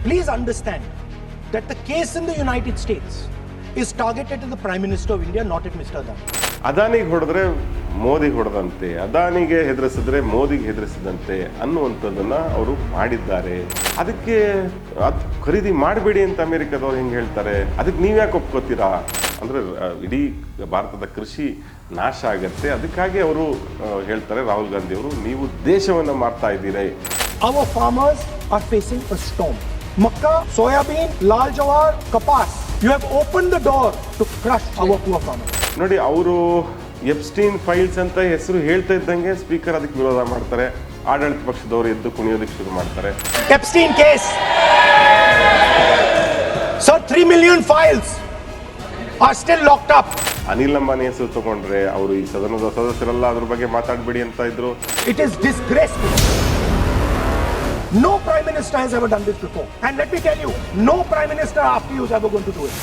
Please understand that the case in the United States is targeted at the Prime Minister of India, not at Mr. Adani. ಅದಾನಿಗೆ ಹೊಡೆದ್ರೆ ಮೋದಿಗೆ ಹೊಡೆದಂತೆ ಅದಾನಿಗೆ ಹೆದರಿಸಿದ್ರೆ ಮೋದಿಗೆ ಹೆದರಿಸಿದಂತೆ ಅನ್ನುವಂಥದ್ದನ್ನು ಅವರು ಮಾಡಿದ್ದಾರೆ ಅದಕ್ಕೆ ಅದು ಖರೀದಿ ಮಾಡಬೇಡಿ ಅಂತ ಅಮೆರಿಕದವ್ರು ಹೆಂಗೆ ಹೇಳ್ತಾರೆ ಅದಕ್ಕೆ ನೀವ್ಯಾಕೆ ಒಪ್ಕೋತೀರಾ ಅಂದ್ರೆ ಇಡೀ ಭಾರತದ ಕೃಷಿ ನಾಶ ಆಗತ್ತೆ ಅದಕ್ಕಾಗಿ ಅವರು ಹೇಳ್ತಾರೆ ರಾಹುಲ್ ಗಾಂಧಿ ಅವರು ನೀವು ದೇಶವನ್ನ ಮಾರ್ತಾ ಇದ್ದೀರಿ Our farmers are facing a storm. Makkah, soybean, lal jawar, kapas. You have opened the door to crush our ನೋಡಿ ಅವರು ಎಪ್ಸ್ಟೀನ್ ಫೈಲ್ಸ್ ಅಂತ ಹೆಸರು ಹೇಳ್ತಾ ಇದ್ದಂಗೆ ಸ್ಪೀಕರ್ ಅದಕ್ಕೆ ವಿರೋಧ ಮಾಡ್ತಾರೆ. ಆಡಳಿತ ಪಕ್ಷದವರು ಎದ್ದು ಕುಣಿಯೋದಕ್ಕೆ ಶುರು ಮಾಡ್ತಾರೆ. Epstein case so three million files are still locked up Anil Ambani ಹೆಸರು ತಗೊಂಡ್ರೆ ಅವರು ಈ ಸದನದ ಸದಸ್ಯರೆಲ್ಲ ಅದ್ರ ಬಗ್ಗೆ ಮಾತಾಡಬೇಡಿ ಅಂತ ಇದ್ರು. It is disgraceful No prime minister has ever done this before. And let me tell you, no prime minister after you is ever going to do it.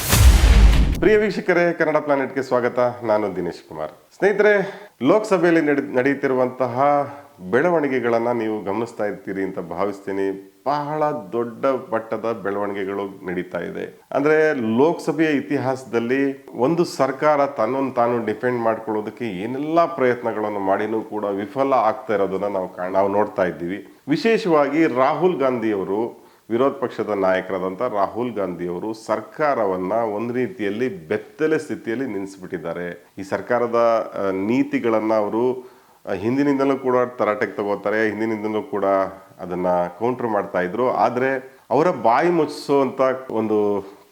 ಪ್ರಿಯ ವೀಕ್ಷಕರೇ ಕನ್ನಡ ಪ್ಲಾನೆಟ್ಗೆ ಸ್ವಾಗತ ನಾನು ದಿನೇಶ್ ಕುಮಾರ್ ಸ್ನೇಹಿತರೆ ಲೋಕಸಭೆಯಲ್ಲಿ ನಡೆ ನಡೆಯುತ್ತಿರುವಂತಹ ಬೆಳವಣಿಗೆಗಳನ್ನು ನೀವು ಗಮನಿಸ್ತಾ ಇರ್ತೀರಿ ಅಂತ ಭಾವಿಸ್ತೀನಿ. ಬಹಳ ದೊಡ್ಡ ಮಟ್ಟದ ಬೆಳವಣಿಗೆಗಳು ನಡೀತಾ ಇದೆ. ಅಂದ್ರೆ ಲೋಕಸಭೆಯ ಇತಿಹಾಸದಲ್ಲಿ ಒಂದು ಸರ್ಕಾರ ತನ್ನನ್ನು ತಾನು ಡಿಪೆಂಡ್ ಮಾಡ್ಕೊಳ್ಳೋದಕ್ಕೆ ಏನೆಲ್ಲ ಪ್ರಯತ್ನಗಳನ್ನು ಮಾಡಿನೂ ಕೂಡ ವಿಫಲ ಆಗ್ತಾ ಇರೋದನ್ನ ನಾವು ನಾವು ನೋಡ್ತಾ ಇದ್ದೀವಿ. ವಿಶೇಷವಾಗಿ ರಾಹುಲ್ ಗಾಂಧಿಯವರು, ವಿರೋಧ ಪಕ್ಷದ ನಾಯಕರಾದಂಥ ರಾಹುಲ್ ಗಾಂಧಿಯವರು ಸರ್ಕಾರವನ್ನ ಒಂದು ರೀತಿಯಲ್ಲಿ ಬೆತ್ತಲೆ ಸ್ಥಿತಿಯಲ್ಲಿ ನಿಲ್ಲಿಸ್ಬಿಟ್ಟಿದ್ದಾರೆ ಈ ಸರ್ಕಾರದ ನೀತಿಗಳನ್ನು ಅವರು ಹಿಂದಿನಿಂದಲೂ ಕೂಡ ತರಾಟೆಗೆ ತಗೋತಾರೆ, ಹಿಂದಿನಿಂದಲೂ ಕೂಡ ಅದನ್ನ ಕೌಂಟರ್ ಮಾಡ್ತಾ ಇದ್ರು. ಆದ್ರೆ ಅವರ ಬಾಯಿ ಮುಚ್ಚಿಸುವಂತ ಒಂದು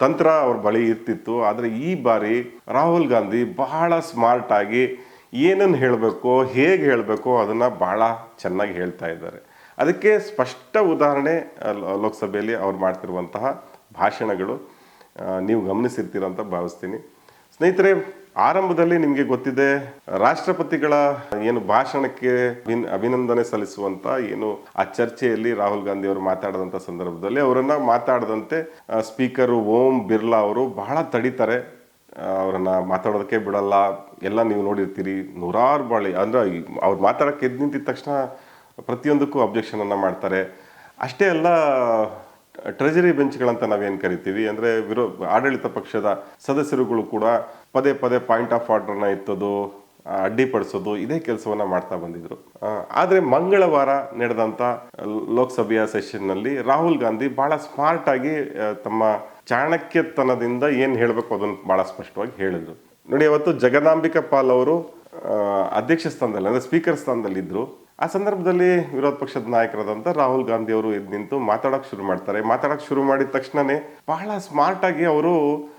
ತಂತ್ರ ಅವ್ರ ಬಳಿ ಇರ್ತಿತ್ತು. ಆದರೆ ಈ ಬಾರಿ ರಾಹುಲ್ ಗಾಂಧಿ ಬಹಳ ಸ್ಮಾರ್ಟ್ ಆಗಿ ಏನನ್ನು ಹೇಳಬೇಕು, ಹೇಗೆ ಹೇಳಬೇಕು ಅದನ್ನ ಬಹಳ ಚೆನ್ನಾಗಿ ಹೇಳ್ತಾ ಇದ್ದಾರೆ. ಅದಕ್ಕೆ ಸ್ಪಷ್ಟ ಉದಾಹರಣೆ ಲೋಕಸಭೆಯಲ್ಲಿ ಅವ್ರು ಮಾಡ್ತಿರುವಂತಹ ಭಾಷಣಗಳು ನೀವು ಗಮನಿಸಿರ್ತೀರ ಅಂತ ಭಾವಿಸ್ತೀನಿ. ಸ್ನೇಹಿತರೆ ಆರಂಭದಲ್ಲಿ ನಿಮಗೆ ಗೊತ್ತಿದೆ, ರಾಷ್ಟ್ರಪತಿಗಳ ಏನು ಭಾಷಣಕ್ಕೆ ಅಭಿನ್- ಅಭಿನಂದನೆ ಸಲ್ಲಿಸುವಂತ ಏನು ಆ ಚರ್ಚೆಯಲ್ಲಿ ರಾಹುಲ್ ಗಾಂಧಿ ಅವರು ಮಾತಾಡದಂತ ಸಂದರ್ಭದಲ್ಲಿ ಅವರನ್ನ ಮಾತಾಡದಂತೆ ಸ್ಪೀಕರ್ ಓಂ ಬಿರ್ಲಾ ಅವರು ಬಹಳ ತಡೀತಾರೆ. ಅವರನ್ನ ಮಾತಾಡೋದಕ್ಕೆ ಬಿಡಲ್ಲ. ಎಲ್ಲ ನೀವು ನೋಡಿರ್ತೀರಿ, ನೂರಾರು ಬಾಳಿ, ಅಂದ್ರೆ ಅವ್ರು ಮಾತಾಡಕ್ಕೆ ಎದ್ದು ನಿಂತಿದ ತಕ್ಷಣ ಪ್ರತಿಯೊಂದಕ್ಕೂ ಅಬ್ಜೆಕ್ಷನ್ ಅನ್ನ ಮಾಡ್ತಾರೆ. ಅಷ್ಟೇ ಅಲ್ಲ ಟ್ರೆಜರಿ ಬೆಂಚ್ಗಳಂತ ನಾವೇನು ಕರಿತೀವಿ? ಅಂದರೆ ವಿರೋ, ಆಡಳಿತ ಪಕ್ಷದ ಸದಸ್ಯರುಗಳು ಕೂಡ ಪದೇ ಪದೇ ಪಾಯಿಂಟ್ ಆಫ್ ಆರ್ಡರ್ನ ಎತ್ತೋದು ಅಡ್ಡಿಪಡಿಸೋದು, ಇದೇ ಕೆಲಸವನ್ನು ಮಾಡ್ತಾ ಬಂದಿದ್ರು. ಆದರೆ ಮಂಗಳವಾರ ನಡೆದಂಥ ಲೋಕಸಭೆಯ ಸೆಷನ್ನಲ್ಲಿ ರಾಹುಲ್ ಗಾಂಧಿ ಭಾಳ ಸ್ಮಾರ್ಟ್ ಆಗಿ ತಮ್ಮ ಚಾಣಕ್ಯತನದಿಂದ ಏನು ಹೇಳಬೇಕು ಅದನ್ನು ಭಾಳ ಸ್ಪಷ್ಟವಾಗಿ ಹೇಳಿದರು. ನೋಡಿ, ಅವತ್ತು ಜಗದಾಂಬಿಕಾ ಪಾಲ್ ಅವರು ಅಧ್ಯಕ್ಷ ಸ್ಥಾನದಲ್ಲಿ, ಅಂದರೆ ಸ್ಪೀಕರ್ ಸ್ಥಾನದಲ್ಲಿ ಇದ್ರು ಆ ಸಂದರ್ಭದಲ್ಲಿ ವಿರೋಧ ಪಕ್ಷದ ನಾಯಕರಾದಂತ ರಾಹುಲ್ ಗಾಂಧಿ ಅವರು ಎದ್ದು ನಿಂತು ಮಾತಾಡೋಕ್ಕೆ ಶುರು ಮಾಡ್ತಾರೆ. ಮಾತಾಡೋಕ್ಕೆ ಶುರು ಮಾಡಿದ ತಕ್ಷಣನೇ ಬಹಳ ಸ್ಮಾರ್ಟ್ ಆಗಿ ಅವರು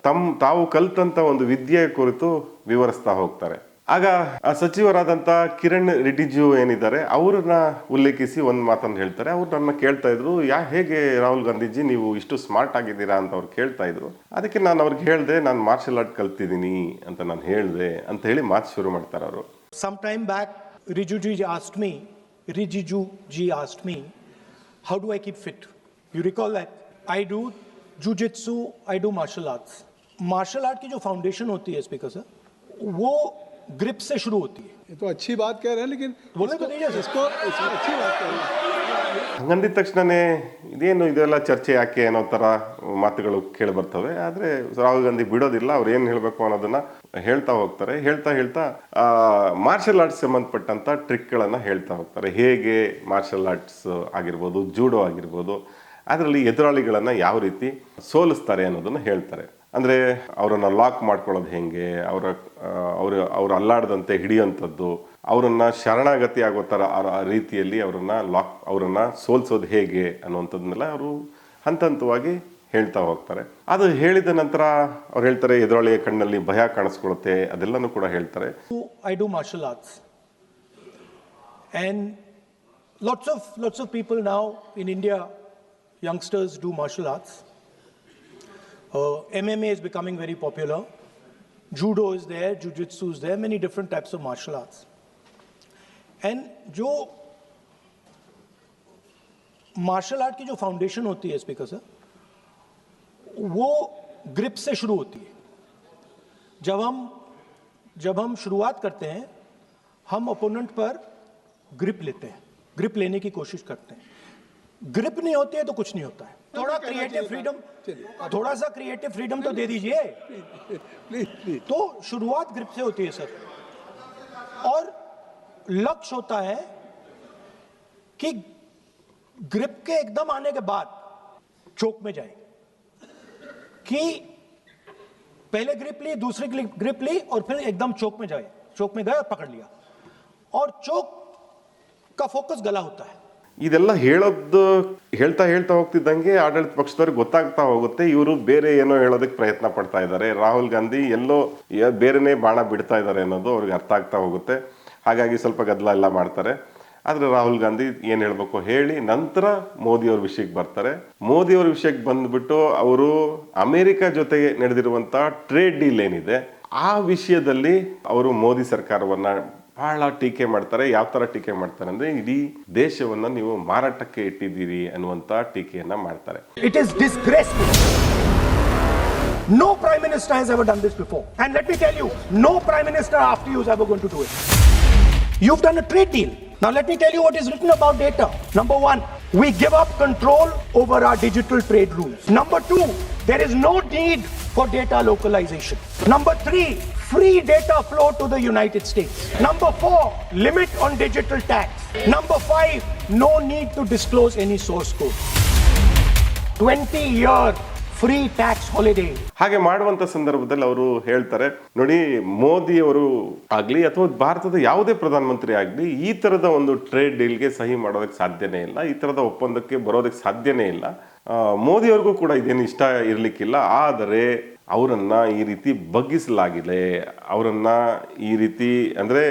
ತಮ್ಮ ತಾವು ಕಲ್ತಂಥ ಒಂದು ವಿದ್ಯೆಯ ಕುರಿತು ವಿವರಿಸ್ತಾ ಹೋಗ್ತಾರೆ. ಆಗ ಆ ಸಚಿವರಾದಂತ ಕಿರಣ್ ರಿಟಿಜು ಏನಿದ್ದಾರೆ ಅವ್ರನ್ನ ಉಲ್ಲೇಖಿಸಿ ಒಂದು ಮಾತನ್ನು ಹೇಳ್ತಾರೆ. ಅವ್ರು ನನ್ನ ಕೇಳ್ತಾ ಇದ್ರು ಯಾ ಹೇಗೆ ರಾಹುಲ್ ಗಾಂಧೀಜಿ ನೀವು ಇಷ್ಟು ಸ್ಮಾರ್ಟ್ ಆಗಿದ್ದೀರಾ ಅಂತ ಅವ್ರು ಕೇಳ್ತಾ ಇದ್ರು. ಅದಕ್ಕೆ ನಾನು ಅವ್ರಿಗೆ ಹೇಳ್ದೆ ನಾನು ಮಾರ್ಷಲ್ ಆರ್ಟ್ ಕಲ್ತಿದ್ದೀನಿ ಅಂತ ನಾನು ಹೇಳ್ದೆ ಅಂತ ಹೇಳಿ ಮಾತು ಶುರು ಮಾಡ್ತಾರೆ ಅವರು. Some time back, Rijuji asked me, Rijiju ji asked me, how do I keep fit? You recall that? I do jujitsu, I do martial arts. Martial art की जो फाउंडेशन होती है स्पीकर सर वो ग्रिप से शुरू होती है ये तो अच्छी बात कह रहे हैं लेकिन बोले तो दीजिए सर। इसको इसको अच्छी बात कह रहे हैं ಹಂಗಂದಿದ ತಕ್ಷಣನೇ ಇದೇನು ಇದೆಲ್ಲ ಚರ್ಚೆ ಯಾಕೆ ಅನ್ನೋ ಥರ ಮಾತುಗಳು ಕೇಳಿ ಬರ್ತವೆ ಆದರೆ ರಾಹುಲ್ ಗಾಂಧಿ ಬಿಡೋದಿಲ್ಲ ಅವ್ರು ಏನು ಹೇಳಬೇಕು ಅನ್ನೋದನ್ನ ಹೇಳ್ತಾ ಹೋಗ್ತಾರೆ, ಹೇಳ್ತಾ ಹೇಳ್ತಾ ಮಾರ್ಷಲ್ ಆರ್ಟ್ಸ್ ಸಂಬಂಧಪಟ್ಟಂತ ಟ್ರಿಕ್ಗಳನ್ನು ಹೇಳ್ತಾ ಹೋಗ್ತಾರೆ. ಹೇಗೆ ಮಾರ್ಷಲ್ ಆರ್ಟ್ಸ್ ಆಗಿರ್ಬೋದು ಜೂಡೋ ಆಗಿರ್ಬೋದು, ಅದರಲ್ಲಿ ಎದುರಾಳಿಗಳನ್ನು ಯಾವ ರೀತಿ ಸೋಲಿಸ್ತಾರೆ ಅನ್ನೋದನ್ನ ಹೇಳ್ತಾರೆ. ಅಂದರೆ ಅವರನ್ನು ಲಾಕ್ ಮಾಡ್ಕೊಳ್ಳೋದು ಹೆಂಗೆ, ಅವರ ಅವರು, ಅವ್ರು ಅಲ್ಲಾಡದಂತೆ ಹಿಡಿಯೋಂಥದ್ದು ಅವರನ್ನು ಶರಣಾಗತಿ ಆಗೋ ಥರ ರೀತಿಯಲ್ಲಿ ಅವರನ್ನು ಲಾಕ್ ಅವರನ್ನು ಸೋಲ್ಸೋದು ಹೇಗೆ ಅನ್ನುವಂಥದ್ದನ್ನೆಲ್ಲ ಅವರು ಹಂತ ಹಂತವಾಗಿ ಹೇಳ್ತಾ ಹೋಗ್ತಾರೆ ಅದು ಹೇಳಿದ ನಂತರ ಅವ್ರು ಹೇಳ್ತಾರೆ ಎದುರಾಳಿಯ ಕಣ್ಣಲ್ಲಿ ಭಯ ಕಾಣಿಸ್ಕೊಳ್ಳುತ್ತೆ ಅದೆಲ್ಲನೂ ಕೂಡ ಹೇಳ್ತಾರೆ I do martial arts. And lots of lots of people now in India, youngsters do martial arts. Uh, MMA is becoming very popular. Judo is there, Jiu-Jitsu is there, many different types of martial arts. And जो martial art की जो foundation होती है speaker sir वो grip से शुरू होती है। जब हम जब हम शुरुआत करते हैं हम ओपोनेंट पर ग्रिप लेते हैं। ग्रिप लेने की कोशिश करते हैं। ग्रिप नहीं होती है तो कुछ नहीं होता है। थोड़ा क्रिएटिव फ्रीडम थोड़ा सा क्रिएटिव फ्रीडम तो दे दीजिए। तो शुरुआत ग्रिप से होती है सर। और लक्ष्य होता है कि ग्रिप के एकदम आने के बाद चौक में जाए कि पहले ग्रिप ली दूसरी ग्रिप ली और फिर एकदम चोक में जाए चोक में गए और पकड़ लिया और चोक का फोकस गला होता है ಇದೆಲ್ಲ ಹೇಳೋದು ಹೇಳ್ತಾ ಹೇಳ್ತಾ ಹೋಗ್ತಿದ್ದಂಗೆ ಆಡಳಿತ ಪಕ್ಷದವ್ರಿಗೆ ಗೊತ್ತಾಗ್ತಾ ಹೋಗುತ್ತೆ ಇವರು ಬೇರೆ ಏನೋ ಹೇಳೋದಕ್ಕೆ ಪ್ರಯತ್ನ ಪಡ್ತಾ ಇದ್ದಾರೆ ರಾಹುಲ್ ಗಾಂಧಿ ಎಲ್ಲೋ ಯ- ಬೇರೆನೇ ಬಾಣ ಬಿಡ್ತಾ ಇದ್ದಾರೆ ಅನ್ನೋದು ಅವ್ರಿಗೆ ಅರ್ಥ ಆಗ್ತಾ ಹೋಗುತ್ತೆ ಹಾಗಾಗಿ ಸ್ವಲ್ಪ ಗದ್ದಲ ಎಲ್ಲ ಮಾಡ್ತಾರೆ ಆದ್ರೆ ರಾಹುಲ್ ಗಾಂಧಿ ಏನು ಹೇಳಬೇಕು ಹೇಳಿ ನಂತರ ಮೋದಿಯವ್ರ ವಿಷಯಕ್ಕೆ ಬರ್ತಾರೆ ಮೋದಿಯವ್ರ ವಿಷಯಕ್ಕೆ ಬಂದ್ಬಿಟ್ಟು ಅವರು ಅಮೆರಿಕ ಜೊತೆಗೆ ನಡೆದಿರುವಂಥ ಟ್ರೇಡ್ ಡೀಲ್ ಏನಿದೆ ಆ ವಿಷಯದಲ್ಲಿ ಅವರು ಮೋದಿ ಸರ್ಕಾರವನ್ನು ಬಹಳ ಟೀಕೆ ಮಾಡ್ತಾರೆ ಯಾವ ಥರ ಟೀಕೆ ಮಾಡ್ತಾರೆ ಅಂದರೆ ಇಡೀ ದೇಶವನ್ನು ನೀವು ಮಾರಾಟಕ್ಕೆ ಇಟ್ಟಿದ್ದೀರಿ ಅನ್ನುವಂಥ ಟೀಕೆಯನ್ನು ಮಾಡ್ತಾರೆ it is No prime minister has ever done this before. And let me tell you, no prime minister after you is ever going to do it. You've done a trade deal. Now let me tell you what is written about data. Number one, we give up control over our digital trade rules. Number two, there is no need for data localization. Number three, free data flow to the United States. Number four, limit on digital tax. Number five, no need to disclose any source code. 20 year free tax holiday ಹಾಗೆ ಮಾಡುವಂತ ಸಂದರ್ಭದಲ್ಲಿ ಅವರು ಹೇಳ್ತಾರೆ ನೋಡಿ ಮೋದಿ ಅವರು ಆಗ್ಲಿ ಅಥವಾ ಭಾರತದ ಯಾವುದೇ ಪ್ರಧಾನಮಂತ್ರಿ ಆಗ್ಲಿ ಈ ತರದ ಒಂದು ಟ್ರೇಡ್ ಡೀಲ್ಗೆ ಸಹಿ ಮಾಡೋದಕ್ಕೆ ಸಾಧ್ಯನೇ ಇಲ್ಲ ಈ ತರದ ಒಪ್ಪಂದಕ್ಕೆ ಬರೋದಕ್ಕೆ ಸಾಧ್ಯನೇ ಇಲ್ಲ. ಮೋದಿ ಅವ್ರಿಗೂ ಕೂಡ ಇದೇನು ಇಷ್ಟ ಇರಲಿಕ್ಕಿಲ್ಲ ಆದರೆ ಅವರನ್ನ ಈ ರೀತಿ ಬಗ್ಗಿಸಲಾಗಿದೆ. ಅವರನ್ನ ಈ ರೀತಿ ಅಂದ್ರೆ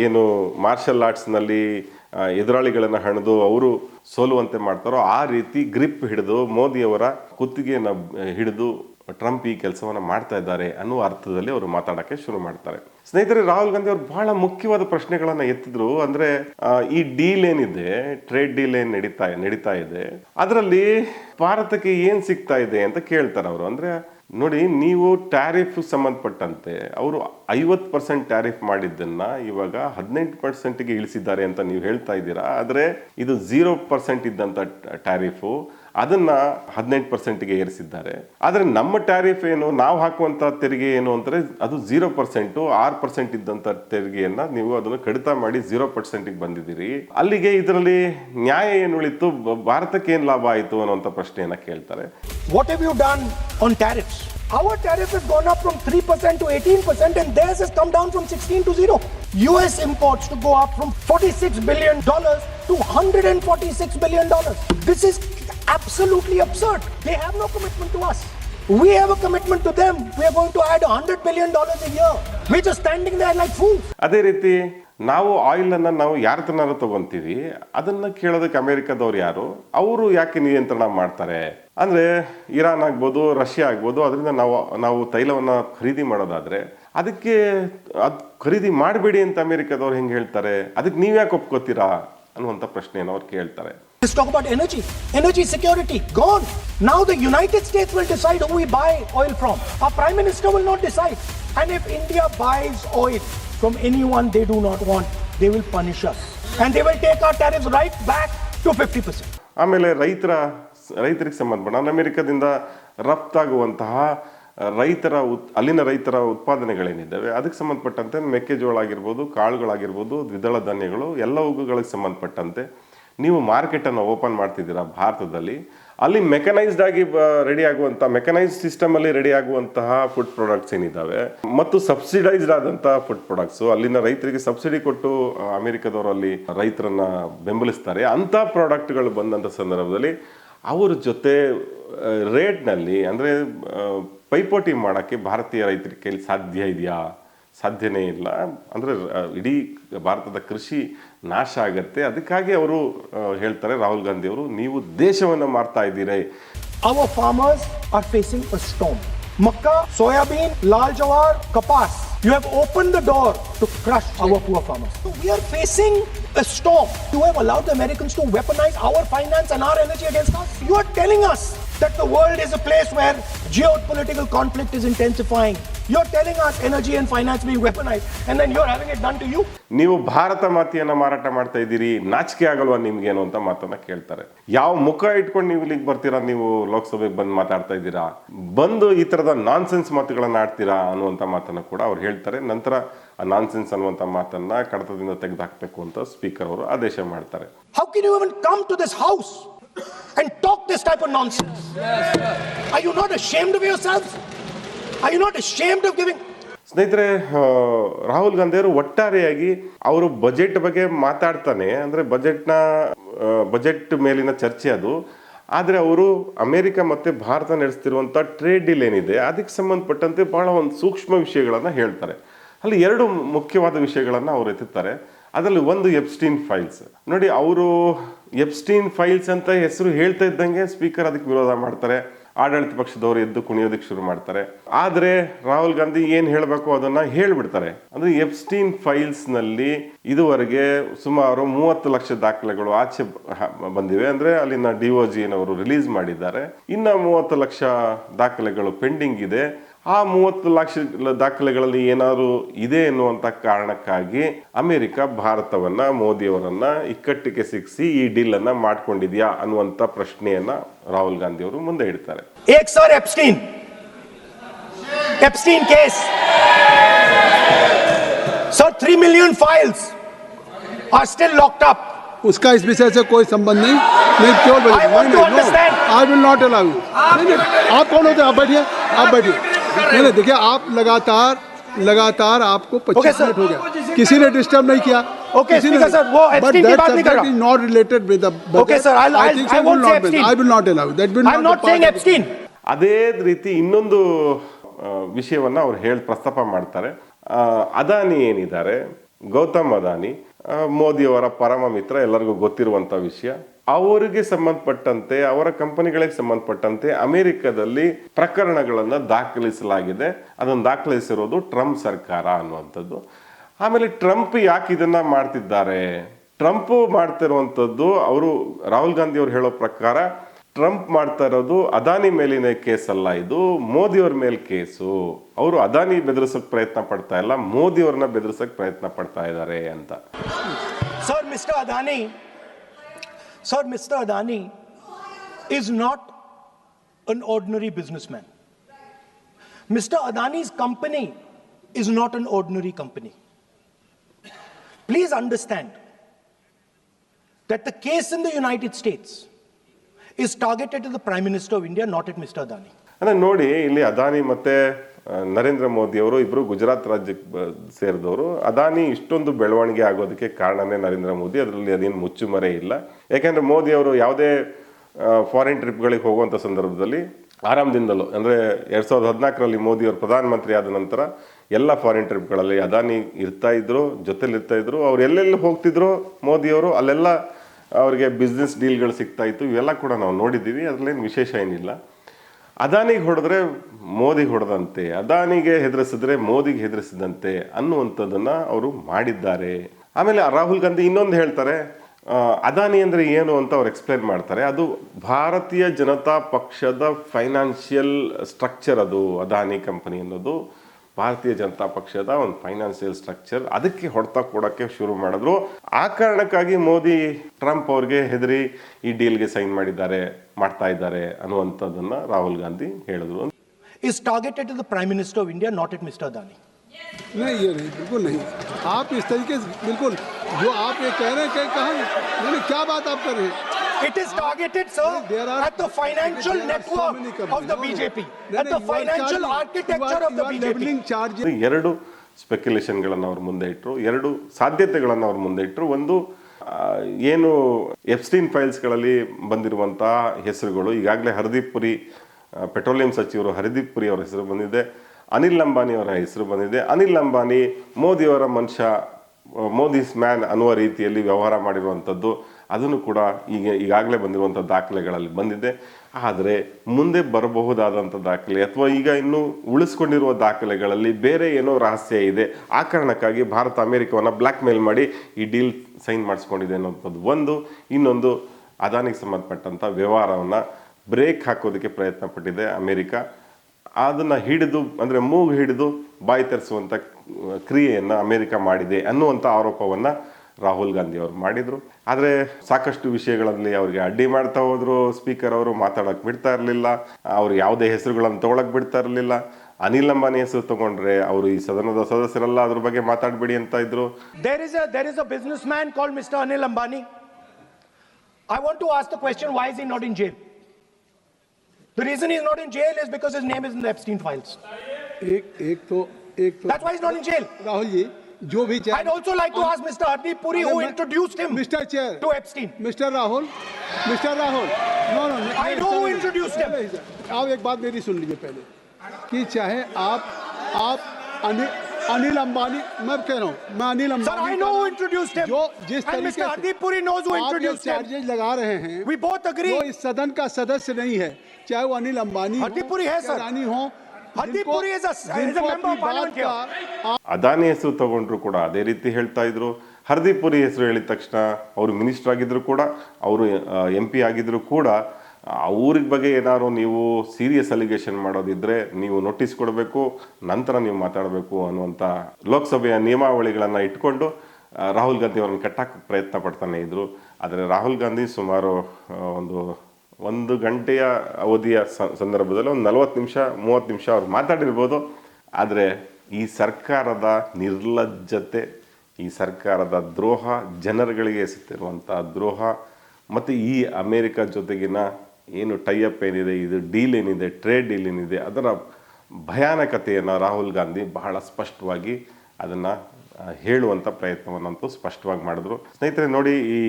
ಏನು ಮಾರ್ಷಲ್ ಆರ್ಟ್ಸ್ನಲ್ಲಿ ಆ, ಎದುರಾಳಿಗಳನ್ನ ಹಣದು ಅವರು ಸೋಲುವಂತೆ ಮಾಡ್ತಾರೋ ಆ ರೀತಿ ಗ್ರಿಪ್ ಹಿಡಿದು ಮೋದಿಯವರ ಕುತ್ತಿಗೆಯನ್ನು ಹಿಡಿದು ಟ್ರಂಪ್ ಈ ಕೆಲಸವನ್ನ ಮಾಡ್ತಾ ಇದ್ದಾರೆ ಅನ್ನುವ ಅರ್ಥದಲ್ಲಿ ಅವರು ಮಾತಾಡಕ್ಕೆ ಶುರು ಮಾಡ್ತಾರೆ. ಸ್ನೇಹಿತರೆ, ರಾಹುಲ್ ಗಾಂಧಿ ಅವರು ಬಹಳ ಮುಖ್ಯವಾದ ಪ್ರಶ್ನೆಗಳನ್ನ ಎತ್ತಿದ್ರು. ಅಂದ್ರೆ ಈ ಡೀಲ್ ಏನಿದೆ, ಟ್ರೇಡ್ ಡೀಲ್ ಏನ್ ನಡೀತಾ ನಡೀತಾ ಇದೆ, ಅದರಲ್ಲಿ ಭಾರತಕ್ಕೆ ಏನ್ ಸಿಗ್ತಾ ಇದೆ ಅಂತ ಕೇಳ್ತಾರೆ ಅವರು. ಅಂದ್ರೆ, ನೋಡಿ, ನೀವು ಟ್ಯಾರಿಫ್ ಸಂಬಂಧಪಟ್ಟಂತೆ ಅವರು ಐವತ್ತು ಪರ್ಸೆಂಟ್ ಟ್ಯಾರಿಫ್ ಮಾಡಿದ್ದನ್ನ ಇವಾಗ ಹದಿನೆಂಟು ಪರ್ಸೆಂಟ್ಗೆ ಇಳಿಸಿದ್ದಾರೆ ಅಂತ ನೀವು ಹೇಳ್ತಾ ಇದ್ದೀರಾ. ಆದರೆ, ಇದು ಝೀರೋ ಪರ್ಸೆಂಟ್ ಇದ್ದಂಥ ಟ್ಯಾರಿಫು. ಅದನ್ನ ಹದಿನೆಂಟು ಪರ್ಸೆಂಟ್ಗೆ ಏರಿಸಿದ್ದಾರೆ ಆದರೆ ನಮ್ಮ ಟ್ಯಾರಿಫ್ ಏನು, ನಾವು ಹಾಕುವಂಥ ತೆರಿಗೆ ಏನು ಅಂದರೆ ಅದು ಝೀರೋ ಪರ್ಸೆಂಟು ಆರು ಪರ್ಸೆಂಟ್ ಇದ್ದಂಥ ತೆರಿಗೆಯನ್ನು ನೀವು ಅದನ್ನು ಕಡಿತ ಮಾಡಿ ಝೀರೋ ಪರ್ಸೆಂಟಿಗೆ ಬಂದಿದ್ದೀರಿ ಅಲ್ಲಿಗೆ ಇದರಲ್ಲಿ ನ್ಯಾಯ ಏನು ಉಳಿತು ಭಾರತಕ್ಕೆ ಏನು ಲಾಭ ಆಯಿತು ಅನ್ನುವಂಥ ಪ್ರಶ್ನೆಯನ್ನು ಕೇಳ್ತಾರೆ have you done on tariffs? Our tariff has gone up from 3% to 18% and theirs has come down from 16 to 0. US imports to go up from 46 billion to $146 billion. This is absolutely absurd. They have no commitment to us. We have a commitment to them. We are going to add 100 billion dollars a year. We're just standing there like fools. ಅದೇ ರೀತಿ ನಾವು oil ಅನ್ನ ನಾವು ಯಾರ ತನಾರು ತಗೊಂತೀವಿ ಅದನ್ನ ಕೇಳೋದಕ್ಕೆ ಅಮೆರಿಕದವ್ರು ಯಾರು ಅವರು ಯಾಕೆ ನಿಯಂತ್ರಣ ಮಾಡ್ತಾರೆ ಅಂದ್ರೆ ಇರಾನ್ ಆಗ್ಬೋದು, ರಷ್ಯಾ ಆಗ್ಬೋದು, ಅದರಿಂದ ನಾವು ನಾವು ತೈಲವನ್ನು ಖರೀದಿ ಮಾಡೋದಾದ್ರೆ ಅದಕ್ಕೆ ಅದು ಖರೀದಿ ಮಾಡಬೇಡಿ ಅಂತ ಅಮೆರಿಕದವ್ರು ಹೆಂಗೆ ಹೇಳ್ತಾರೆ ಅದಕ್ಕೆ ನೀವು ಯಾಕೆ ಒಪ್ಕೋತೀರಾ ಅನ್ನುವಂಥ ಪ್ರಶ್ನೆಯನ್ನು ಅವ್ರು ಕೇಳ್ತಾರೆ Let's talk about energy. Energy security, gone. Now the United States will decide who we buy oil from. Our Prime Minister will not decide. And if India buys oil from anyone they do not want, they will punish us. And they will take our tariffs right back to 50%. ಆಮೇಲೆ ರೈತರ ರೈತರಿಗೆ ಸಂಬಂಧಪಟ್ಟ ನಾನು ಅಮೆರಿಕದಿಂದ ರಫ್ತಾಗುವಂತಹ ರೈತರ ಉತ್ ಅಲ್ಲಿನ ರೈತರ ಉತ್ಪಾದನೆಗಳೇನಿದ್ದಾವೆ ಅದಕ್ಕೆ ಸಂಬಂಧಪಟ್ಟಂತೆ ಮೆಕ್ಕೆಜೋಳ ಆಗಿರ್ಬೋದು ಕಾಳುಗಳಾಗಿರ್ಬೋದು ದ್ವಿದಳ ಧಾನ್ಯಗಳು ಎಲ್ಲವುಗಳಿಗೆ ಸಂಬಂಧಪಟ್ಟಂತೆ ನೀವು ಮಾರ್ಕೆಟನ್ನು ಓಪನ್ ಮಾಡ್ತಿದ್ದೀರಾ ಭಾರತದಲ್ಲಿ, ಅಲ್ಲಿ ಮೆಕನೈಸ್ಡ್ ಆಗಿ ರೆಡಿ ಆಗುವಂಥ ಮೆಕನೈಸ್ ಸಿಸ್ಟಮ್ ಅಲ್ಲಿ ರೆಡಿ ಆಗುವಂತಹ ಫುಡ್ ಪ್ರಾಡಕ್ಟ್ಸ್ ಏನಿದ್ದಾವೆ ಮತ್ತು ಸಬ್ಸಿಡೈಸ್ಡ್ ಆದಂತಹ ಫುಡ್ ಪ್ರಾಡಕ್ಟ್ಸ್ ಅಲ್ಲಿನ ರೈತರಿಗೆ ಸಬ್ಸಿಡಿ ಕೊಟ್ಟು ಅಮೆರಿಕದವರು ಅಲ್ಲಿ ರೈತರನ್ನ ಬೆಂಬಲಿಸ್ತಾರೆ. ಅಂತ ಪ್ರಾಡಕ್ಟ್ಗಳು ಬಂದಂಥ ಸಂದರ್ಭದಲ್ಲಿ ಅವರ ಜೊತೆ ರೇಟ್ನಲ್ಲಿ ಅಂದರೆ ಪೈಪೋಟಿ ಮಾಡೋಕ್ಕೆ ಭಾರತೀಯ ರೈತರ ಕೈಲಿ ಸಾಧ್ಯ ಇದೆಯಾ? ಸಾಧ್ಯನೇ ಇಲ್ಲ. ಅಂದರೆ ಇಡೀ ಭಾರತದ ಕೃಷಿ ನಾಶ ಆಗತ್ತೆ. ಅದಕ್ಕಾಗಿ ಅವರು ಹೇಳ್ತಾರೆ ರಾಹುಲ್ ಗಾಂಧಿ ಅವರು, ನೀವು ದೇಶವನ್ನು ಮಾರ್ತಾ ಇದ್ದೀರಿ. Our farmers are facing a storm makka, soybean, lal jowar, kapas you have open the door to crush our poor farmers we are facing a storm. You have allowed the Americans to weaponize our finance and our energy against us. You are us that the world is a place where geopolitical conflict is intensifying. You're telling us energy and finance being weaponized, and then you're having it done to you. ನೀವು ಭಾರತ ಮಾತೆಯನ್ನು ಮಾರಾಟ ಮಾಡ್ತಾ ಇದ್ದೀರಿ ನಾಚಿಕೆ ಆಗಲ್ವಾ ನಿಮ್ಗೇನು ಅಂತ ಮಾತನ್ನ ಕೇಳ್ತಾರೆ ಯಾವ ಮುಖ ಇಟ್ಕೊಂಡು ನೀವು ಇಲ್ಲಿಗೆ ಬರ್ತೀರಾ ನೀವು ಲೋಕಸಭೆಗೆ ಬಂದು ಮಾತಾಡ್ತಾ ಇದ್ದೀರಾ ಬಂದು ಈ ತರದ ನಾನ್ಸೆನ್ಸ್ ಮಾತುಗಳನ್ನು ಆಡ್ತೀರಾ ಅನ್ನುವಂಥ ಮಾತನ್ನು ಕೂಡ ಅವ್ರು ಹೇಳ್ತಾರೆ ನಂತರ ಆ ನಾನ್ಸೆನ್ಸ್ ಅನ್ನುವಂಥ ಮಾತನ್ನ ಕಡತದಿಂದ ತೆಗೆದುಹಾಕಬೇಕು ಅಂತ ಸ್ಪೀಕರ್ ಅವರು ಆದೇಶ ಮಾಡ್ತಾರೆ how can you even to to house house and talk this type of nonsense? Are you not ashamed of yourself? Are you not ashamed of giving? ಸ್ನೇಹಿತರೆ ರಾಹುಲ್ ಗಾಂಧಿ ಅವರು ಒಟ್ಟಾರೆಯಾಗಿ ಅವರು ಬಜೆಟ್ ಬಗ್ಗೆ ಮಾತಾಡ್ತಾನೆ ಅಂದರೆ ಬಜೆಟ್ನ ಬಜೆಟ್ ಮೇಲಿನ ಚರ್ಚೆ ಅದು ಆದರೆ ಅವರು ಅಮೇರಿಕ ಮತ್ತು ಭಾರತ ನಡೆಸ್ತಿರುವಂಥ ಟ್ರೇಡ್ ಡೀಲ್ ಏನಿದೆ, ಅದಕ್ಕೆ ಸಂಬಂಧಪಟ್ಟಂತೆ ಭಾಳ ಒಂದು ಸೂಕ್ಷ್ಮ ವಿಷಯಗಳನ್ನು ಹೇಳ್ತಾರೆ ಅಲ್ಲಿ ಎರಡು ಮುಖ್ಯವಾದ ವಿಷಯಗಳನ್ನು ಅವರು ಎತ್ತಿರ್ತಾರೆ ಅದರಲ್ಲಿ ಒಂದು ಎಪ್ಸ್ಟೀನ್ ಫೈಲ್ಸ್ ನೋಡಿ, ಅವರು ಎಪ್ಸ್ಟೀನ್ ಫೈಲ್ಸ್ ಅಂತ ಹೆಸರು ಹೇಳ್ತಾ ಇದ್ದಂಗೆ ಸ್ಪೀಕರ್ ಅದಕ್ಕೆ ವಿರೋಧ ಮಾಡ್ತಾರೆ. ಆಡಳಿತ ಪಕ್ಷದವರು ಎದ್ದು ಕುಣಿಯೋದಕ್ಕೆ ಶುರು ಮಾಡ್ತಾರೆ. ಆದ್ರೆ ರಾಹುಲ್ ಗಾಂಧಿ ಏನು ಹೇಳಬೇಕು ಅದನ್ನ ಹೇಳ್ಬಿಡ್ತಾರೆ. ಅಂದ್ರೆ ಎಪ್ಸ್ಟೀನ್ ಫೈಲ್ಸ್ನಲ್ಲಿ ಇದುವರೆಗೆ ಸುಮಾರು ಮೂವತ್ತು ಲಕ್ಷ ದಾಖಲೆಗಳು ಆಚೆ ಬಂದಿವೆ. ಅಂದ್ರೆ ಅಲ್ಲಿನ ಜಿನವರು ರಿಲೀಸ್ ಮಾಡಿದ್ದಾರೆ. ಇನ್ನ ಮೂವತ್ತು ಲಕ್ಷ ದಾಖಲೆಗಳು ಪೆಂಡಿಂಗ್ ಇದೆ. ಆ ಮೂವತ್ತು ಲಕ್ಷ ದಾಖಲೆಗಳಲ್ಲಿ ಏನಾದ್ರು ಇದೆ ಎನ್ನುವಂತ ಕಾರಣಕ್ಕಾಗಿ ಅಮೆರಿಕ ಭಾರತವನ್ನ ಮೋದಿಯವರನ್ನ ಇಕ್ಕಟ್ಟಿಗೆ ಸಿಕ್ಕಿಸಿ ಈ ಡೀಲ್ ಅನ್ನ ಮಾಡ್ಕೊಂಡಿದ್ಯಾ ಅನ್ನುವಂತ ಪ್ರಶ್ನೆಯನ್ನ ರಾಹುಲ್ ಗಾಂಧಿ ಅವರು ಮುಂದೆ ಇಡ್ತಾರೆ एक sir Epstein Epstein case sir three million files are still locked up उसका इस विषय से कोई संबंध नहीं नहीं क्यों I want to understand. I will not allow you नहीं नहीं आप कौन होते हैं आप बैठिए आप बैठिए नहीं नहीं देखिए आप लगातार लगातार आपको Okay, पच्चीस sir. मिनट हो गया किसी ने डिस्टर्ब नहीं किया Okay, Speaker, sir, वो Epstein की बात नहीं कर रहा। Not related with Okay, sir, I'll- I'll- I won't say Epstein. I will not allow that will I am not saying Epstein ಅದೇ ರೀತಿ ಇನ್ನೊಂದು ಆ, ವಿಷಯವನ್ನ ಅವ್ರು ಹೇಳಿ ಪ್ರಸ್ತಾಪ ಮಾಡ್ತಾರೆ ಆ, ಅದಾನಿ ಏನಿದ್ದಾರೆ ಗೌತಮ್ ಅದಾನಿ ಆ, ಮೋದಿಯವರ ಪರಮ ಮಿತ್ರ ಎಲ್ಲರಿಗೂ ಗೊತ್ತಿರುವಂತ ವಿಷಯ ಅವರಿಗೆ ಸಂಬಂಧಪಟ್ಟಂತೆ ಅವರ ಕಂಪನಿಗಳಿಗೆ ಸಂಬಂಧಪಟ್ಟಂತೆ ಅಮೆರಿಕದಲ್ಲಿ ಪ್ರಕರಣಗಳನ್ನು ದಾಖಲಿಸಲಾಗಿದೆ. ಅದನ್ನು ದಾಖಲಿಸಿರೋದು ಟ್ರಂಪ್ ಸರ್ಕಾರ ಅನ್ನುವಂಥದ್ದು. ಆಮೇಲೆ ಟ್ರಂಪ್ ಯಾಕೆ ಇದನ್ನ ಮಾಡ್ತಿದ್ದಾರೆ? ಟ್ರಂಪ್ ಮಾಡ್ತಿರುವಂಥದ್ದು ಅವರು ರಾಹುಲ್ ಗಾಂಧಿ ಅವರು ಹೇಳೋ ಪ್ರಕಾರ ಟ್ರಂಪ್ ಮಾಡ್ತಾ ಇರೋದು ಅದಾನಿ ಮೇಲಿನ ಕೇಸ್ ಅಲ್ಲ ಇದು ಮೋದಿಯವ್ರ ಮೇಲೆ ಕೇಸು. ಅವರು ಅದಾನಿ ಬೆದರಿಸೋಕ್ ಪ್ರಯತ್ನ ಪಡ್ತಾ ಇಲ್ಲ ಮೋದಿಯವ್ರನ್ನ ಬೆದರಿಸೋಕ್ ಪ್ರಯತ್ನ ಪಡ್ತಾ ಇದ್ದಾರೆ ಅಂತ. Sir mister Adani, sir, Mr. Adani is not an ordinary businessman. Mr. Adani's company is not an ordinary company. Please understand that the case in the United States is targeted at the Prime Minister of India, not at Mr. Adani. ಅಂದ್ರೆ ನೋಡಿ ಇಲ್ಲಿ ಅದಾನಿ ಮತ್ತೆ ಆ, ನರೇಂದ್ರ ಮೋದಿಯವರು ಇಬ್ಬರು ಗುಜರಾತ್ ರಾಜ್ಯಕ್ಕೆ ಸೇರಿದವರು. ಅದಾನಿ ಇಷ್ಟೊಂದು ಬೆಳವಣಿಗೆ ಆಗೋದಕ್ಕೆ ಕಾರಣನೇ ನರೇಂದ್ರ ಮೋದಿ. ಅದರಲ್ಲಿ ಅದೇನು ಮುಚ್ಚುಮರೆ ಇಲ್ಲ. ಯಾಕೆಂದರೆ ಮೋದಿ ಅವರು ಯಾವುದೇ ಫಾರಿನ್ ಟ್ರಿಪ್ಗಳಿಗೆ ಹೋಗುವಂಥ ಸಂದರ್ಭದಲ್ಲಿ ಆರಾಮದಿಂದಲೂ, ಅಂದರೆ ಎರಡು ಸಾವಿರದ ಹದಿನಾಲ್ಕರಲ್ಲಿ ಮೋದಿಯವರು ಪ್ರಧಾನಮಂತ್ರಿ ಆದ ನಂತರ ಎಲ್ಲ ಫಾರಿನ್ ಟ್ರಿಪ್ಗಳಲ್ಲಿ ಅದಾನಿ ಇರ್ತಾ ಇದ್ರು ಜೊತೆಲಿ ಇರ್ತಾ ಇದ್ರು. ಅವ್ರು ಎಲ್ಲೆಲ್ಲಿ ಹೋಗ್ತಿದ್ರು ಮೋದಿಯವರು ಅಲ್ಲೆಲ್ಲ ಅವರಿಗೆ ಬಿಸ್ನೆಸ್ ಡೀಲ್ಗಳು ಸಿಗ್ತಾ ಇತ್ತು. ಇವೆಲ್ಲ ಕೂಡ ನಾವು ನೋಡಿದ್ದೀವಿ. ಅದರಲ್ಲೇನು ವಿಶೇಷ ಏನಿಲ್ಲ. ಅದಾನಿಗೆ ಹೊಡೆದ್ರೆ ಮೋದಿಗೆ ಹೊಡೆದಂತೆ, ಅದಾನಿಗೆ ಹೆದರಿಸಿದ್ರೆ ಮೋದಿಗೆ ಹೆದರಿಸಿದಂತೆ ಅನ್ನುವಂಥದ್ದನ್ನ ಅವರು ಮಾಡಿದ್ದಾರೆ. ಆಮೇಲೆ ರಾಹುಲ್ ಗಾಂಧಿ ಇನ್ನೊಂದು ಹೇಳ್ತಾರೆ ಅದಾನಿ ಅಂದ್ರೆ ಏನು ಅಂತ ಅವ್ರು ಎಕ್ಸ್ಪ್ಲೇನ್ ಮಾಡ್ತಾರೆ. ಅದು ಭಾರತೀಯ ಜನತಾ ಪಕ್ಷದ ಫೈನಾನ್ಷಿಯಲ್ ಸ್ಟ್ರಕ್ಚರ್ ಅದು, ಅದಾನಿ ಕಂಪನಿ ಅನ್ನೋದು. ಭಾರತೀಯ ಜನತಾ ಪಕ್ಷದ ಒಂದು ಫೈನಾನ್ಸಿಯಲ್ ಸ್ಟ್ರಕ್ಚರ್ ಅದಕ್ಕೆ ಹೊಡೆತ ಕೊಡೋಕ್ಕೆ ಶುರು ಮಾಡಿದ್ರು ಆ ಕಾರಣಕ್ಕಾಗಿ ಮೋದಿ ಟ್ರಂಪ್ ಅವ್ರಿಗೆ ಹೆದರಿ ಈ ಡೀಲ್ಗೆ ಸೈನ್ ಮಾಡಿದ್ದಾರೆ ಮಾಡ್ತಾ ಇದ್ದಾರೆ ಅನ್ನುವಂಥದ್ದನ್ನ ರಾಹುಲ್ ಗಾಂಧಿ ಹೇಳಿದ್ರು Is targeted at the Prime Minister of India, not at Mr. Adani. नहीं ये नहीं बिल्कुल नहीं आप इस तरीके से बिल्कुल जो आप ये कह रहे हैं कि कहाँ नहीं नहीं, क्या बात आप कर रहे हैं It is targeted, sir, are- at the financial network so of the. BJP, No, at the financial architecture of the BJP. ಎರಡು ಸ್ಪೆಕ್ಯುಲೇಷನ್ಗಳನ್ನು ಅವ್ರ ಮುಂದೆ ಇಟ್ಟರು ಎರಡು ಸಾಧ್ಯತೆಗಳನ್ನು ಅವ್ರ ಮುಂದೆ ಇಟ್ಟರು ಒಂದು ಏನು ಎಫ್ಸ್ಟೀನ್ ಫೈಲ್ಸ್ಗಳಲ್ಲಿ ಬಂದಿರುವಂತಹ ಹೆಸರುಗಳು ಈಗಾಗಲೇ ಹರ್ದೀಪ್ ಪುರಿ ಪೆಟ್ರೋಲಿಯಂ ಸಚಿವರು ಹರ್ದೀಪ್ ಪುರಿ ಅವರ ಹೆಸರು ಬಂದಿದೆ ಅನಿಲ್ ಅಂಬಾನಿ ಅವರ ಹೆಸರು ಬಂದಿದೆ ಅನಿಲ್ ಅಂಬಾನಿ ಮೋದಿಯವರ ಮನುಷ್ಯ ಮೋದಿಸ್ ಮ್ಯಾನ್ ಅನ್ನುವ ರೀತಿಯಲ್ಲಿ ವ್ಯವಹಾರ ಮಾಡಿರುವಂಥದ್ದು ಅದನ್ನು ಕೂಡ ಈಗ ಈಗಾಗಲೇ ಬಂದಿರುವಂಥ ದಾಖಲೆಗಳಲ್ಲಿ ಬಂದಿದೆ. ಆದರೆ ಮುಂದೆ ಬರಬಹುದಾದಂಥ ದಾಖಲೆ ಅಥವಾ ಈಗ ಇನ್ನೂ ಉಳಿಸ್ಕೊಂಡಿರುವ ದಾಖಲೆಗಳಲ್ಲಿ ಬೇರೆ ಏನೋ ರಹಸ್ಯ ಇದೆ. ಆ ಕಾರಣಕ್ಕಾಗಿ ಭಾರತ ಅಮೆರಿಕವನ್ನು ಬ್ಲ್ಯಾಕ್ ಮೇಲ್ ಮಾಡಿ ಈ ಡೀಲ್ ಸೈನ್ ಮಾಡಿಸ್ಕೊಂಡಿದೆ ಅನ್ನೋಂಥದ್ದು ಒಂದು. ಇನ್ನೊಂದು, ಅದಾನಿಗೆ ಸಂಬಂಧಪಟ್ಟಂಥ ವ್ಯವಹಾರವನ್ನು ಬ್ರೇಕ್ ಹಾಕೋದಕ್ಕೆ ಪ್ರಯತ್ನ ಪಟ್ಟಿದೆ ಅಮೆರಿಕ. ಅದನ್ನು ಹಿಡಿದು, ಅಂದರೆ ಮೂಗು ಹಿಡಿದು ಬಾಯಿ ತರಿಸುವಂಥ ಕ್ರಿಯೆಯನ್ನು ಅಮೆರಿಕ ಮಾಡಿದೆ ಅನ್ನುವಂಥ ಆರೋಪವನ್ನು ರಾಹುಲ್ ಗಾಂಧಿ ಅವರು ಮಾಡಿದರು ಆದರೆ ಸಾಕಷ್ಟು ವಿಷಯಗಳಲ್ಲಿ ಅವರಿಗೆ ಅಡ್ಡಿ ಮಾಡ್ತಾ ಹೋದ್ರು ಸ್ಪೀಕರ್ ಅವರು ಮಾತಾಡೋಕೆ ಬಿಡ್ತಾ ಇರಲಿಲ್ಲ ಅವ್ರು ಯಾವುದೇ ಹೆಸರುಗಳನ್ನು ತೊಗೊಳಕ್ಕೆ ಬಿಡ್ತಾ ಇರಲಿಲ್ಲ ಅನಿಲ್ ಅಂಬಾನಿ ಹೆಸರು ತಗೊಂಡ್ರೆ ಅವರು ಈ ಸದನದ ಸದಸ್ಯರೆಲ್ಲ ಅದ್ರ ಬಗ್ಗೆ ಮಾತಾಡಬೇಡಿ ಅಂತ ಇದ್ರು There is a there is a businessman called Mr. Anil Ambani. I want to ask the question: Why is he not in jail? The reason he's not in jail is because his name is in the Epstein files. एक एक तो एक तो That's why he's not in jail. Rahul ji जो भी chair I'd also like to ask mister Hardeep Puri who introduced him mister chair to Epstein mister Rahul mister Rahul no no I know who introduced him आप एक बात मेरी सुन लीजिए पहले कि चाहे आप आप अनिल अंबानी मैं कह रहा हूँ मैं Anil Ambani sir I know who. Introduced him जो जिस तरीके से Hardeep Puri knows who introduced him charges लगा रहे हैं वी बोथ एग्री वो इस सदन का सदस्य नहीं है चाहे वो अनिल अंबानी हरदीप पुरी है सर रानी हो ಅದಾನಿ ಹೆಸರು ತಗೊಂಡ್ರು ಕೂಡ ಅದೇ ರೀತಿ ಹೇಳ್ತಾ ಇದ್ರು. ಹರ್ದೀಪ್ ಪುರಿ ಹೆಸರು ಹೇಳಿದ ತಕ್ಷಣ ಅವರು ಮಿನಿಸ್ಟರ್ ಆಗಿದ್ರು ಕೂಡ ಅವರು ಎಂ ಪಿ ಆಗಿದ್ರು ಕೂಡ ಅವ್ರಿಗೆ ಬಗ್ಗೆ ಏನಾದ್ರು ನೀವು ಸೀರಿಯಸ್ ಅಲಿಗೇಷನ್ ಮಾಡೋದಿದ್ರೆ ನೀವು ನೋಟಿಸ್ ಕೊಡಬೇಕು ನಂತರ ನೀವು ಮಾತಾಡಬೇಕು ಅನ್ನುವಂತ ಲೋಕಸಭೆಯ ನಿಯಮಾವಳಿಗಳನ್ನು ಇಟ್ಕೊಂಡು ರಾಹುಲ್ ಗಾಂಧಿ ಅವರನ್ನು ಕಟ್ಟಾಕ ಪ್ರಯತ್ನ ಪಡ್ತಾನೆ ಇದ್ರು. ಆದರೆ ರಾಹುಲ್ ಗಾಂಧಿ ಸುಮಾರು ಒಂದು ಒಂದು ಗಂಟೆಯ ಅವಧಿಯ ಸಂದರ್ಭದಲ್ಲಿ ಒಂದು ನಲವತ್ತು ನಿಮಿಷ, ಮೂವತ್ತು ನಿಮಿಷ ಅವ್ರು ಮಾತಾಡಿರ್ಬೋದು. ಆದರೆ ಈ ಸರ್ಕಾರದ ನಿರ್ಲಜ್ಜತೆ, ಈ ಸರ್ಕಾರದ ದ್ರೋಹ ಜನರುಗಳಿಗೆ ಎಸೆತಿರುವಂಥ ದ್ರೋಹ, ಮತ್ತು ಈ ಅಮೇರಿಕ ಜೊತೆಗಿನ ಏನು ಟೈಅಪ್ ಏನಿದೆ, ಇದು ಡೀಲ್ ಏನಿದೆ, ಟ್ರೇಡ್ ಡೀಲ್ ಏನಿದೆ, ಅದರ ಭಯಾನಕತೆಯನ್ನು ರಾಹುಲ್ ಗಾಂಧಿ ಬಹಳ ಸ್ಪಷ್ಟವಾಗಿ ಅದನ್ನು ಹೇಳುವಂಥ ಪ್ರಯತ್ನವನ್ನಂತೂ ಸ್ಪಷ್ಟವಾಗಿ ಮಾಡಿದ್ರು. ಸ್ನೇಹಿತರೆ, ನೋಡಿ ಈ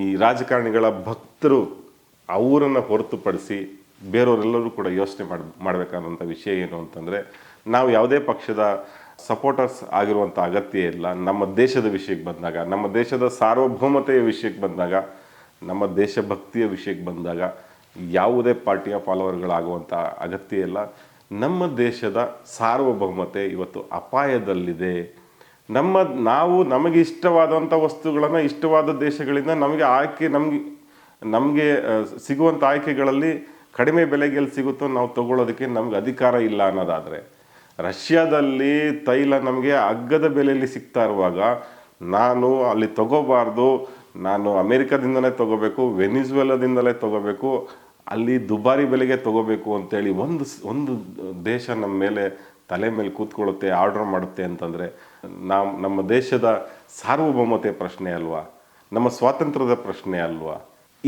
ಈ ರಾಜಕಾರಣಿಗಳ ಭಕ್ತರು ಅವರನ್ನು ಹೊರತುಪಡಿಸಿ ಬೇರೆಯವರೆಲ್ಲರೂ ಕೂಡ ಯೋಚನೆ ಮಾಡಿ, ಮಾಡಬೇಕಾದಂಥ ವಿಷಯ ಏನು ಅಂತಂದರೆ, ನಾವು ಯಾವುದೇ ಪಕ್ಷದ ಸಪೋರ್ಟರ್ಸ್ ಆಗಿರುವಂಥ ಅಗತ್ಯ ಇಲ್ಲ. ನಮ್ಮ ದೇಶದ ವಿಷಯಕ್ಕೆ ಬಂದಾಗ, ನಮ್ಮ ದೇಶದ ಸಾರ್ವಭೌಮತೆಯ ವಿಷಯಕ್ಕೆ ಬಂದಾಗ, ನಮ್ಮ ದೇಶಭಕ್ತಿಯ ವಿಷಯಕ್ಕೆ ಬಂದಾಗ ಯಾವುದೇ ಪಾರ್ಟಿಯ ಫಾಲೋವರ್ಗಳಾಗುವಂಥ ಅಗತ್ಯ ಇಲ್ಲ. ನಮ್ಮ ದೇಶದ ಸಾರ್ವಭೌಮತೆ ಇವತ್ತು ಅಪಾಯದಲ್ಲಿದೆ. ನಮ್ಮ, ನಾವು ನಮಗೆ ಇಷ್ಟವಾದಂಥ ವಸ್ತುಗಳನ್ನು, ಇಷ್ಟವಾದ ದೇಶಗಳಿಂದ ನಮಗೆ ಆಯ್ಕೆ, ನಮಗೆ ನಮಗೆ ಸಿಗುವಂಥ ಆಯ್ಕೆಗಳಲ್ಲಿ ಕಡಿಮೆ ಬೆಲೆಗೆ ಎಲ್ಲಿ ಸಿಗುತ್ತೋ ನಾವು ತಗೊಳ್ಳೋದಕ್ಕೆ ನಮ್ಗೆ ಅಧಿಕಾರ ಇಲ್ಲ ಅನ್ನೋದಾದರೆ, ರಷ್ಯಾದಲ್ಲಿ ತೈಲ ನಮಗೆ ಅಗ್ಗದ ಬೆಲೆಯಲ್ಲಿ ಸಿಗ್ತಾ ಇರುವಾಗ ನಾನು ಅಲ್ಲಿ ತಗೋಬಾರ್ದು, ನಾನು ಅಮೇರಿಕಾದಿಂದಲೇ ತಗೋಬೇಕು, ವೆನಿಜುವೆಲಾದಿಂದಲೇ ತಗೋಬೇಕು, ಅಲ್ಲಿ ದುಬಾರಿ ಬೆಲೆಗೆ ತಗೋಬೇಕು ಅಂತೇಳಿ ಒಂದು ಒಂದು ದೇಶ ನಮ್ಮ ಮೇಲೆ ತಲೆ ಮೇಲೆ ಕೂತ್ಕೊಳ್ಳುತ್ತೆ, ಆರ್ಡರ್ ಮಾಡುತ್ತೆ ಅಂತಂದರೆ ನಾವು ನಮ್ಮ ದೇಶದ ಸಾರ್ವಭೌಮತೆ ಪ್ರಶ್ನೆ ಅಲ್ವಾ? ನಮ್ಮ ಸ್ವಾತಂತ್ರ್ಯದ ಪ್ರಶ್ನೆ ಅಲ್ವಾ?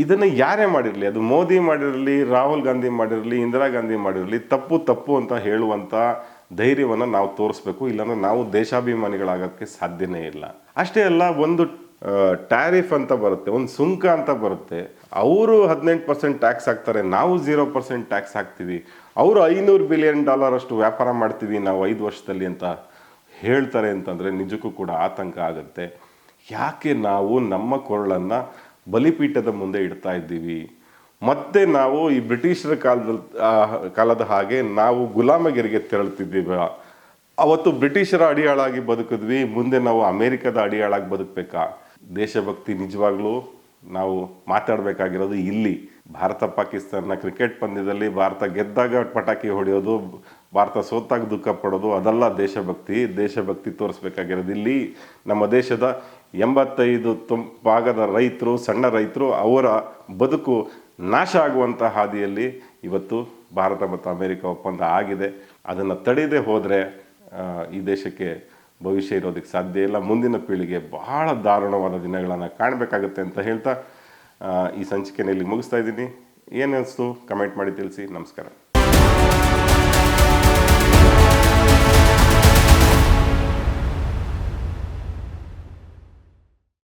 ಇದನ್ನು ಯಾರೇ ಮಾಡಿರಲಿ, ಅದು ಮೋದಿ ಮಾಡಿರಲಿ, ರಾಹುಲ್ ಗಾಂಧಿ ಮಾಡಿರಲಿ, ಇಂದಿರಾ ಗಾಂಧಿ ಮಾಡಿರಲಿ, ತಪ್ಪು ತಪ್ಪು ಅಂತ ಹೇಳುವಂಥ ಧೈರ್ಯವನ್ನು ನಾವು ತೋರಿಸ್ಬೇಕು, ಇಲ್ಲಾಂದ್ರೆ ನಾವು ದೇಶಾಭಿಮಾನಿಗಳಾಗೋಕ್ಕೆ ಸಾಧ್ಯನೇ ಇಲ್ಲ. ಅಷ್ಟೇ ಅಲ್ಲ, ಒಂದು ಟ್ಯಾರಿಫ್ ಅಂತ ಬರುತ್ತೆ, ಒಂದು ಸುಂಕ ಅಂತ ಬರುತ್ತೆ. ಅವರು ಹದಿನೆಂಟು ಪರ್ಸೆಂಟ್ ಟ್ಯಾಕ್ಸ್ ಹಾಕ್ತಾರೆ, ನಾವು ಝೀರೋ ಪರ್ಸೆಂಟ್ ಟ್ಯಾಕ್ಸ್ ಹಾಕ್ತೀವಿ. ಅವರು ಐನೂರು ಬಿಲಿಯನ್ ಡಾಲರ್ ಅಷ್ಟು ವ್ಯಾಪಾರ ಮಾಡ್ತೀವಿ ನಾವು ಐದು ವರ್ಷದಲ್ಲಿ ಅಂತ ಹೇಳ್ತಾರೆ ಅಂತಂದರೆ ನಿಜಕ್ಕೂ ಕೂಡ ಆತಂಕ ಆಗುತ್ತೆ. ಯಾಕೆ ನಾವು ನಮ್ಮ ಕೊರಳನ್ನು ಬಲಿಪೀಠದ ಮುಂದೆ ಇಡ್ತಾ ಇದ್ದೀವಿ. ಮತ್ತೆ ನಾವು ಈ ಬ್ರಿಟಿಷರ ಕಾಲದ ಕಾಲದ ಹಾಗೆ ನಾವು ಗುಲಾಮಗಿರಿಗೆ ತೆರಳುತ್ತಿದ್ದೀವ. ಅವತ್ತು ಬ್ರಿಟಿಷರ ಅಡಿಯಾಳಾಗಿ ಬದುಕಿದ್ವಿ, ಮುಂದೆ ನಾವು ಅಮೇರಿಕದ ಅಡಿಯಾಳಾಗಿ ಬದುಕಬೇಕಾ? ದೇಶಭಕ್ತಿ ನಿಜವಾಗ್ಲೂ ನಾವು ಮಾತಾಡಬೇಕಾಗಿರೋದು ಇಲ್ಲಿ. ಭಾರತ ಪಾಕಿಸ್ತಾನ ಕ್ರಿಕೆಟ್ ಪಂದ್ಯದಲ್ಲಿ ಭಾರತ ಗೆದ್ದಾಗ ಪಟಾಕಿ ಹೊಡೆಯೋದು, ಭಾರತ ಸೋತಾಗ ದುಃಖ ಪಡೋದು, ಅದೆಲ್ಲ ದೇಶಭಕ್ತಿ. ದೇಶಭಕ್ತಿ ತೋರಿಸ್ಬೇಕಾಗಿರೋದು ಇಲ್ಲಿ. ನಮ್ಮ ದೇಶದ ಎಂಬತ್ತೈದು ತುಂ, ಭಾಗದ ರೈತರು, ಸಣ್ಣ ರೈತರು ಅವರ ಬದುಕು ನಾಶ ಆಗುವಂಥ ಹಾದಿಯಲ್ಲಿ ಇವತ್ತು ಭಾರತ ಮತ್ತು ಅಮೆರಿಕ ಒಪ್ಪಂದ ಆಗಿದೆ. ಅದನ್ನು ತಡೆಯದೆ ಹೋದರೆ ಈ ದೇಶಕ್ಕೆ ಭವಿಷ್ಯ ಇರೋದಕ್ಕೆ ಸಾಧ್ಯ ಇಲ್ಲ. ಮುಂದಿನ ಪೀಳಿಗೆ ಬಹಳ ದಾರುಣವಾದ ದಿನಗಳನ್ನು ಕಾಣಬೇಕಾಗುತ್ತೆ ಅಂತ ಹೇಳ್ತಾ ಈ ಸಂಚಿಕೆಯಲ್ಲಿ ಮುಗಿಸ್ತಾ ಇದ್ದೀನಿ. ಏನು ಅನಿಸ್ತು? ಕಮೆಂಟ್ ಮಾಡಿ ತಿಳಿಸಿ. ನಮಸ್ಕಾರ.